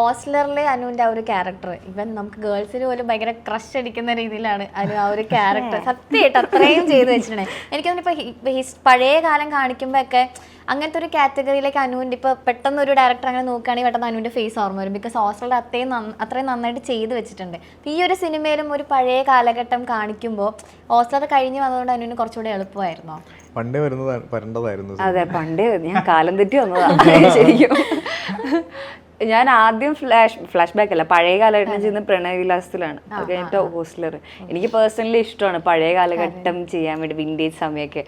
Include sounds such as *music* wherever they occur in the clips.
ഓസ്ലറിലെ അനുവിന്റെ ആ ഒരു ക്യാരക്ടർ ഇവൻ നമുക്ക് ഗേൾസിന് പോലും ഭയങ്കര ക്രഷ് അടിക്കുന്ന രീതിയിലാണ് അനു ആ ഒരു ക്യാരക്ടർ *laughs* സത്യമായിട്ട് അത്രയും ചെയ്തു വെച്ചിട്ടുണ്ടെങ്കിൽ എനിക്ക് തോന്നുന്നു ഇപ്പൊ പഴയ കാലം കാണിക്കുമ്പോ ഒക്കെ അങ്ങനത്തെ ഒരു കാറ്റഗറിയിലേക്ക് അനുവിന്റെ ഇപ്പൊ പെട്ടെന്ന് ഒരു ഡയറക്ടർ അങ്ങനെ നോക്കുകയാണെങ്കിൽ പെട്ടെന്ന് അനുവിന്റെ ഫേസ് ഓർമ്മ വരും. ബിക്കോസ് ഓസ്ലർ അത്രയും നന്ന- അത്രയും നന്നായിട്ട് ചെയ്ത് വെച്ചിട്ടുണ്ട്. ഈ ഒരു സിനിമയിലും ഒരു പഴയ കാലഘട്ടം കാണിക്കുമ്പോൾ ഓസ്ലർ കഴിഞ്ഞ് വന്നതുകൊണ്ട് അനുവിന് കുറച്ചുകൂടെ എളുപ്പമായിരുന്നോ? പണ്ടേ വരുന്നത് വരേണ്ടതായിരുന്നു അതെ പണ്ടേ ഞാൻ കാലം തെറ്റി വന്നതാണ് *laughs* ശരിക്കും. ഞാൻ ആദ്യം ഫ്ലാഷ് ഫ്ലാഷ് ബാക്ക് അല്ല പഴയ കാലഘട്ടം ചെയ്യുന്ന പ്രണയ വിലാസത്തിലാണ്. അത് കഴിഞ്ഞിട്ട് ഹോസ്റ്റലർ എനിക്ക് പേഴ്സണലി ഇഷ്ടമാണ് പഴയ കാലഘട്ടം ചെയ്യാൻ വേണ്ടി വിന്റേജ് സമയമൊക്കെ.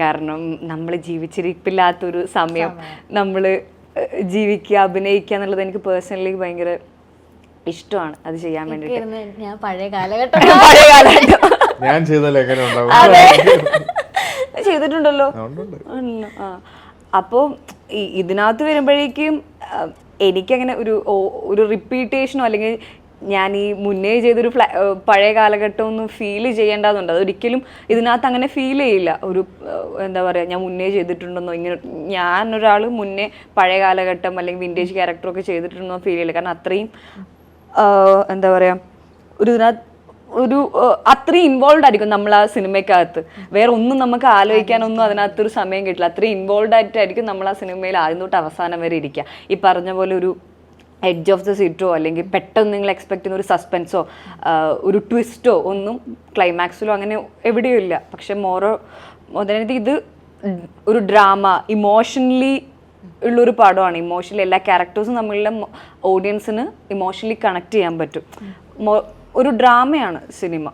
കാരണം നമ്മൾ ജീവിച്ചിരിപ്പില്ലാത്തൊരു സമയം നമ്മൾ ജീവിക്കുക അഭിനയിക്കുക എന്നുള്ളത് എനിക്ക് പേഴ്സണലി ഭയങ്കര ഇഷ്ടമാണ് അത് ചെയ്യാൻ വേണ്ടി ഞാൻ പഴയ കാലഘട്ടം *laughs* പഴയ കാലഘട്ടം. *laughs* ഞാൻ *laughs* ചെയ്തിട്ടുണ്ടല്ലോ. അപ്പോ ഉണ്ട്, ഉണ്ട്. അപ്പോൾ ഇതിനകത്ത് വരുമ്പോഴേക്കും എനിക്കങ്ങനെ ഒരു ഒരു റിപ്പീറ്റേഷനോ അല്ലെങ്കിൽ ഞാൻ ഈ മുന്നേ ചെയ്തൊരു ഫ്ലാ പഴയ കാലഘട്ടം ഒന്നും ഫീൽ ചെയ്യേണ്ടതുണ്ട്. അതൊരിക്കലും ഇതിനകത്ത് അങ്ങനെ ഫീൽ ചെയ്യില്ല. ഒരു എന്താ പറയുക ഞാൻ മുന്നേ ചെയ്തിട്ടുണ്ടെന്നോ ഇങ്ങനെ ഞാനൊരാൾ മുന്നേ പഴയ കാലഘട്ടം അല്ലെങ്കിൽ വിന്റേജ് ക്യാരക്ടറൊക്കെ ചെയ്തിട്ടുണ്ടെന്നോ ഫീൽ ചെയ്യില്ല. കാരണം അത്രയും എന്താ പറയുക ഒരു ഇതിനകത്ത് ഒരു അത്രയും ഇൻവോൾവ് ആയിരിക്കും നമ്മൾ ആ സിനിമയ്ക്കകത്ത്. വേറെ ഒന്നും നമുക്ക് ആലോചിക്കാനൊന്നും അതിനകത്തൊരു സമയം കിട്ടില്ല. അത്രയും ഇൻവോൾവ് ആയിട്ടായിരിക്കും നമ്മൾ ആ സിനിമയിൽ ആദ്യം തൊട്ട് അവസാനം വരെ ഇരിക്കുക. ഈ പറഞ്ഞ പോലെ ഒരു എഡ്ജ് ഓഫ് ദ സീറ്റോ അല്ലെങ്കിൽ പെട്ടെന്ന് നിങ്ങൾ എക്സ്പെക്ട് ചെയ്യുന്ന ഒരു സസ്പെൻസോ ഒരു ട്വിസ്റ്റോ ഒന്നും ക്ലൈമാക്സിലോ അങ്ങനെ എവിടെയും ഇല്ല. പക്ഷെ മോറോ മോദനത് ഇത് ഒരു ഡ്രാമ ഇമോഷണലി ഉള്ളൊരു പടമാണ്. ഇമോഷണലി എല്ലാ ക്യാരക്ടേഴ്സും തമ്മിലുള്ള ഓഡിയൻസിന് ഇമോഷണലി കണക്ട് ചെയ്യാൻ പറ്റും. ഒരു ഡ്രാമയാണ് സിനിമ.